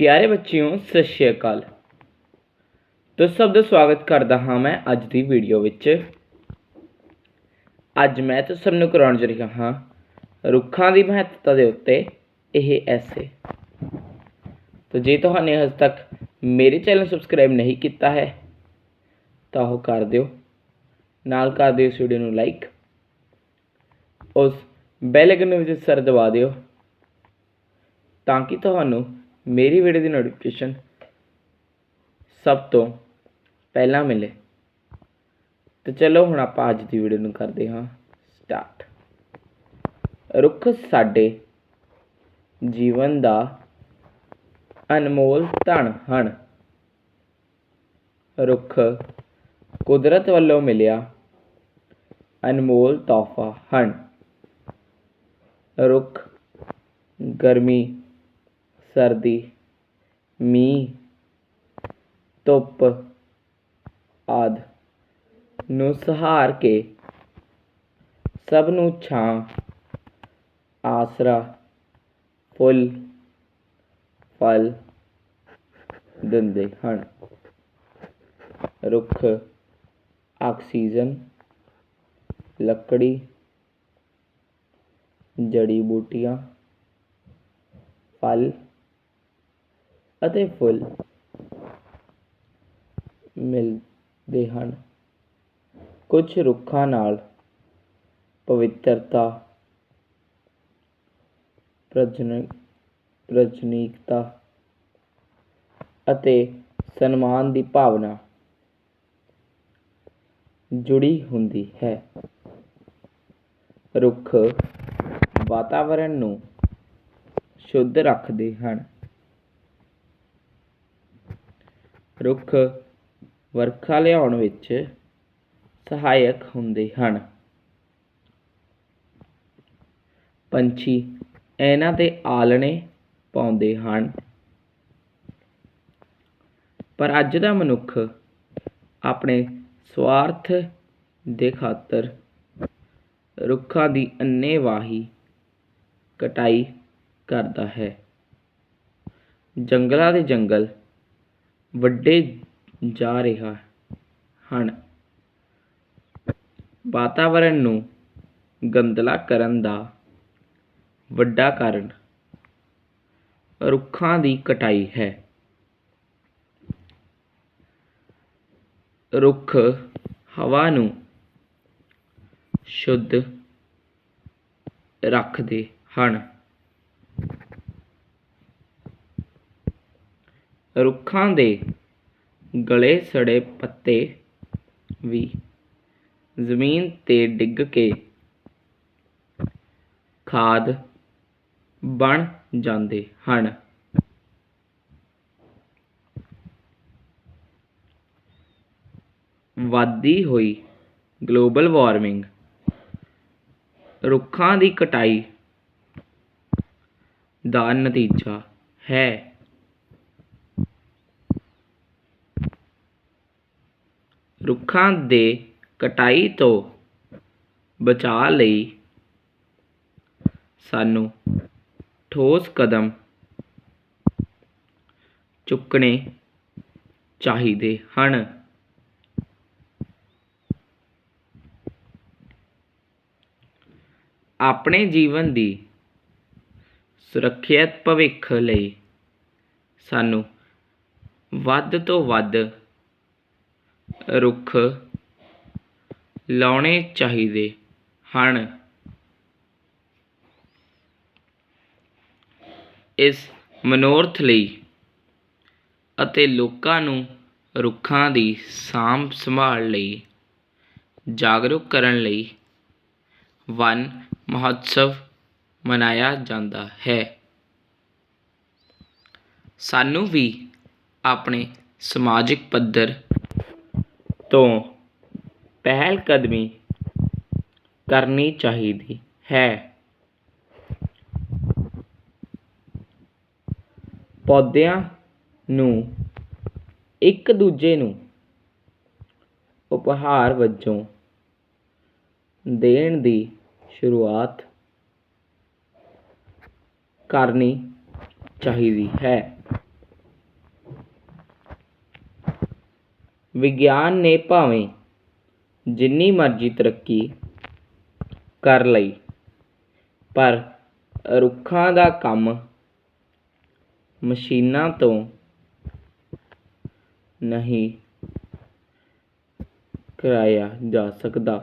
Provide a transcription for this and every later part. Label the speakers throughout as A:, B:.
A: ਪਿਆਰੇ ਬੱਚਿਓ, ਸਤਿ ਸ਼੍ਰੀ ਅਕਾਲ। ਤੁਸੀਂ ਸਭ ਦਾ ਸਵਾਗਤ ਕਰਦਾ ਹਾਂ ਮੈਂ ਅੱਜ ਦੀ ਵੀਡੀਓ ਵਿੱਚ। ਅੱਜ ਮੈਂ ਤੁਸੀਂ ਸਭ ਨੂੰ ਕਰਾਉਣ ਜਾ ਰਿਹਾ ਹਾਂ ਰੁੱਖਾਂ ਦੀ ਮਹੱਤਤਾ ਦੇ ਉੱਤੇ ਇਹ ਐਸੇ। ਤਾਂ ਜੇ ਤੁਹਾਨੇ ਹਜੇ ਤੱਕ ਮੇਰੇ ਚੈਨਲ ਸਬਸਕ੍ਰਾਈਬ ਨਹੀਂ ਕੀਤਾ ਹੈ, ਤਾਂ ਉਹ ਕਰ ਦਿਓ। ਨਾਲ ਕਰ ਦਿਓ ਇਸ ਵੀਡੀਓ ਨੂੰ ਲਾਈਕ ਉਸ ਬੈਲ ਆਈਕਨ ਨੂੰ ਵੀ ਸਰ ਦਬਾ ਦਿਓ, ਤਾਂ ਕਿ ਤੁਹਾਨੂੰ ਮੇਰੀ ਵੀਡੀਓ ਦੀ ਨੋਟੀਫਿਕੇਸ਼ਨ ਸਭ ਤੋਂ ਪਹਿਲਾਂ ਮਿਲੇ। ਤੇ ਚਲੋ ਹੁਣ ਆਪਾਂ ਅੱਜ ਦੀ ਵੀਡੀਓ ਨੂੰ ਕਰਦੇ ਹਾਂ ਸਟਾਰਟ ਰੁੱਖ ਸਾਡੇ ਜੀਵਨ ਦਾ ਅਨਮੋਲ ਧਨ ਹਨ। ਰੁੱਖ ਕੁਦਰਤ ਵੱਲੋਂ ਮਿਲਿਆ ਅਨਮੋਲ ਤੋਹਫਾ ਹਨ। ਰੁੱਖ ਗਰਮੀ ਸਰਦੀ, ਮੀਂਹ, ਧੁੱਪ ਆਦਿ ਨੂੰ ਸਹਾਰ ਕੇ ਸਭ ਨੂੰ ਛਾਂ, ਆਸਰਾ, ਫੁੱਲ, ਫਲ ਦਿੰਦੇ ਹਨ। ਰੁੱਖ, ਆਕਸੀਜਨ, ਲੱਕੜੀ ਜੜੀ ਬੂਟੀਆਂ, ਫਲ ਅਤੇ ਫੁੱਲ ਮਿਲਦੇ ਹਨ। ਕੁਝ ਰੁੱਖਾਂ ਨਾਲ ਪਵਿੱਤਰਤਾ, ਪ੍ਰਜਨ, ਪ੍ਰਜਨੀਕਤਾ ਅਤੇ ਸਨਮਾਨ ਦੀ ਭਾਵਨਾ ਜੁੜੀ ਹੁੰਦੀ ਹੈ। ਰੁੱਖ ਵਾਤਾਵਰਣ ਨੂੰ ਸ਼ੁੱਧ ਰੱਖਦੇ ਹਨ। ਰੁੱਖ ਵਰਖਾ ਲਿਆਉਣ ਵਿੱਚ ਸਹਾਇਕ ਹੁੰਦੇ ਹਨ। ਪੰਛੀ ਇਹਨਾਂ 'ਤੇ ਆਲਣੇ ਪਾਉਂਦੇ ਹਨ। ਪਰ ਅੱਜ ਦਾ ਮਨੁੱਖ ਆਪਣੇ ਸਵਾਰਥ ਦੇ ਖਾਤਰ ਰੁੱਖਾਂ ਦੀ ਅੰਨ੍ਹੇਵਾਹੀ ਕਟਾਈ ਕਰਦਾ ਹੈ। ਜੰਗਲਾਂ ਦੇ ਜੰਗਲ ਵੱਡੇ ਜਾ ਰਿਹਾ ਹਨ। ਵਾਤਾਵਰਨ ਨੂੰ ਗੰਧਲਾ ਕਰਨ ਦਾ ਵੱਡਾ ਕਾਰਨ ਰੁੱਖਾਂ ਦੀ ਕਟਾਈ ਹੈ। ਰੁੱਖ ਹਵਾ ਨੂੰ ਸ਼ੁੱਧ ਰੱਖਦੇ ਹਨ। ਰੁੱਖਾਂ ਦੇ ਗਲੇ ਸੜੇ ਪੱਤੇ ਵੀ ਜ਼ਮੀਨ ਤੇ ਡਿੱਗ ਕੇ ਖਾਦ ਬਣ ਜਾਂਦੇ ਹਨ। ਵੱਧਦੀ ਹੋਈ ਗਲੋਬਲ ਵਾਰਮਿੰਗ। ਰੁੱਖਾਂ ਦੀ ਕਟਾਈ ਦਾ ਨਤੀਜਾ ਹੈ। ਰੁੱਖਾਂ ਦੇ ਕਟਾਈ ਤੋਂ ਬਚਾਅ ਲਈ ਸਾਨੂੰ ਠੋਸ ਕਦਮ ਚੁੱਕਣੇ ਚਾਹੀਦੇ ਹਨ। ਆਪਣੇ ਜੀਵਨ ਦੀ ਸੁਰੱਖਿਅਤ ਭਵਿੱਖ ਲਈ ਸਾਨੂੰ ਵੱਧ ਤੋਂ ਵੱਧ ਰੁੱਖ ਲਾਉਣੇ ਚਾਹੀਦੇ ਹਨ। ਇਸ ਮਨੋਰਥ ਲਈ ਅਤੇ ਲੋਕਾਂ ਨੂੰ ਰੁੱਖਾਂ ਦੀ ਸਾਂਭ ਸੰਭਾਲ ਲਈ, ਜਾਗਰੂਕ ਕਰਨ ਲਈ ਵਨ ਮਹੋਤਸਵ ਮਨਾਇਆ ਜਾਂਦਾ ਹੈ। ਸਾਨੂੰ ਵੀ ਆਪਣੇ ਸਮਾਜਿਕ ਪੱਧਰ ਤੋਂ ਪਹਿਲਕਦਮੀ ਕਰਨੀ ਚਾਹੀਦੀ ਹੈ। ਪੌਦਿਆਂ ਨੂੰ ਇੱਕ ਦੂਜੇ ਨੂੰ ਉਪਹਾਰ ਵਜੋਂ ਦੇਣ ਦੀ ਸ਼ੁਰੂਆਤ ਕਰਨੀ ਚਾਹੀਦੀ ਹੈ। ਵਿਗਿਆਨ ਨੇ ਭਾਵੇਂ ਜਿੰਨੀ ਮਰਜ਼ੀ ਤਰੱਕੀ ਕਰ ਲਈ, ਪਰ ਰੁੱਖਾਂ ਦਾ ਕੰਮ ਮਸ਼ੀਨਾਂ ਤੋਂ ਨਹੀਂ ਕਰਾਇਆ ਜਾ ਸਕਦਾ।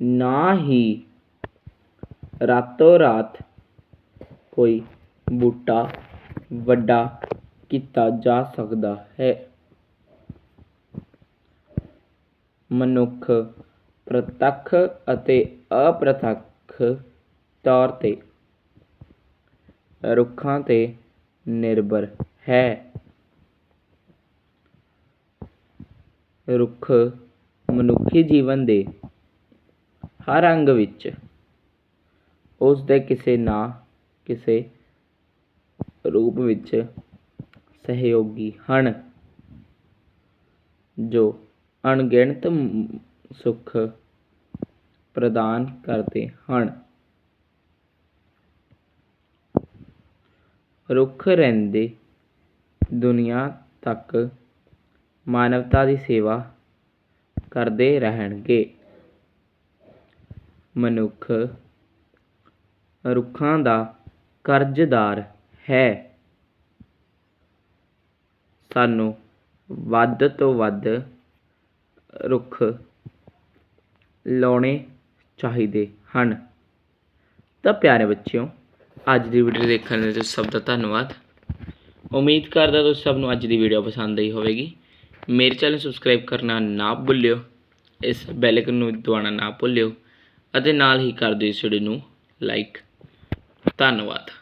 A: ਨਾ ਹੀ ਰਾਤੋਂ ਰਾਤ ਕੋਈ ਬੂਟਾ ਵੱਡਾ ਕੀਤਾ ਜਾ ਸਕਦਾ ਹੈ। ਮਨੁੱਖ ਪ੍ਰਤੱਖ ਅਤੇ ਅਪ੍ਰਤੱਖ ਤੌਰ ਤੇ ਰੁੱਖਾਂ ਤੇ ਨਿਰਭਰ ਹੈ। ਰੁੱਖ ਮਨੁੱਖੀ ਜੀਵਨ ਦੇ ਹਰ ਅੰਗ ਵਿੱਚ ਉਸ ਦੇ ਕਿਸੇ ਨਾ ਕਿਸੇ ਰੂਪ ਵਿੱਚ ਸਹਿਯੋਗੀ ਹਨ, ਜੋ ਅਣਗਿਣਤ ਸੁੱਖ ਪ੍ਰਦਾਨ ਕਰਦੇ ਹਨ। ਰੁੱਖ ਰਹਿੰਦੇ ਦੁਨੀਆ ਤੱਕ ਮਾਨਵਤਾ ਦੀ ਸੇਵਾ ਕਰਦੇ ਰਹਿਣਗੇ। ਮਨੁੱਖ ਰੁੱਖਾਂ ਦਾ ਕਰਜ਼ਦਾਰ ਹੈ। ਸਾਨੂੰ ਵੱਧ ਤੋਂ ਵੱਧ ਰੁੱਖ ਲਾਉਣੇ ਚਾਹੀਦੇ ਹਨ। ਤਾਂ ਪਿਆਰੇ ਬੱਚਿਓ, ਅੱਜ ਦੀ ਵੀਡੀਓ ਦੇਖਣ ਲਈ ਤੁਸੀਂ ਸਭ ਦਾ ਧੰਨਵਾਦ। ਉਮੀਦ ਕਰਦਾ ਤੁਸੀਂ ਸਭ ਨੂੰ ਅੱਜ ਦੀ ਵੀਡੀਓ ਪਸੰਦ ਆਈ ਹੋਵੇਗੀ। ਮੇਰੇ ਚੈਨਲ ਸਬਸਕ੍ਰਾਈਬ ਕਰਨਾ ਨਾ ਭੁੱਲਿਓ, ਇਸ ਬੈਲ ਆਈਕਨ ਨੂੰ ਦਬਾਉਣਾ ਨਾ ਭੁੱਲਿਓ, ਅਤੇ ਨਾਲ ਹੀ ਕਰ ਦਿਓ ਇਸ ਵੀਡੀਓ ਨੂੰ ਲਾਈਕ ਧੰਨਵਾਦ।